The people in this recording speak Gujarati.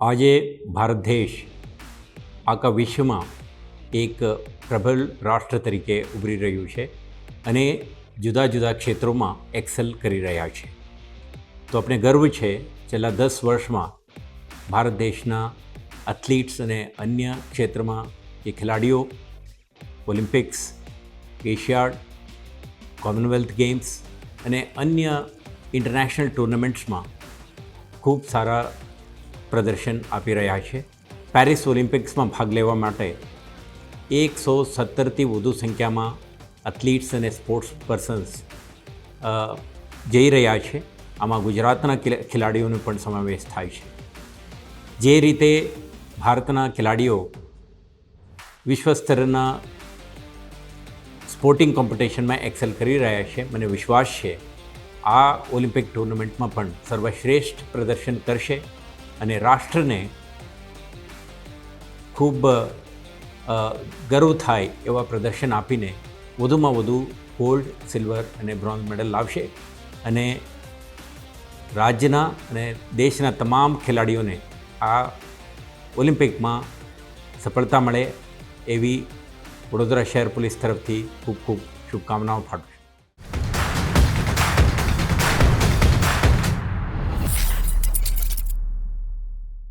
આજે ભારત દેશ આખા વિશ્વમાં એક પ્રબળ રાષ્ટ્ર તરીકે ઉભરી રહ્યું છે અને જુદા જુદા ક્ષેત્રોમાં એક્સેલ કરી રહ્યા છે. તો આપણે ગર્વ છે, છેલ્લા દસ વર્ષમાં ભારત દેશના એથ્લીટ્સ અને અન્ય ક્ષેત્રમાં જે ખેલાડીઓ ઓલિમ્પિક્સ એશિયાડ કોમનવેલ્થ ગેમ્સ અને અન્ય ઇન્ટરનેશનલ ટુર્નામેન્ટ્સમાં ખૂબ સારા પ્રદર્શન આપી રહ્યા છે. પેરિસ ઓલિમ્પિક્સમાં ભાગ લેવા માટે એકસો સત્તરથી વધુ સંખ્યામાં એથ્લીટ્સ અને સ્પોર્ટ્સ પર્સન્સ જઈ રહ્યા છે. આમાં ગુજરાતના ખેલાડીઓનો પણ સમાવેશ થાય છે. જે રીતે ભારતના ખેલાડીઓ વિશ્વ સ્તરના સ્પોર્ટિંગ કોમ્પિટિશનમાં એક્સેલ કરી રહ્યા છે, મને વિશ્વાસ છે, આ ઓલિમ્પિક ટુર્નામેન્ટમાં પણ સર્વશ્રેષ્ઠ પ્રદર્શન કરશે. અને રાષ્ટ્રને ખૂબ ગર્વ થાય એવા પ્રદર્શન આપીને વધુમાં વધુ ગોલ્ડ, સિલ્વર અને બ્રોન્ઝ મેડલ લાવશે. અને રાજ્યના અને દેશના તમામ ખેલાડીઓને આ ઓલિમ્પિકમાં સફળતા મળે એવી વડોદરા શહેર પોલીસ તરફથી ખૂબ ખૂબ શુભકામનાઓ પાઠવું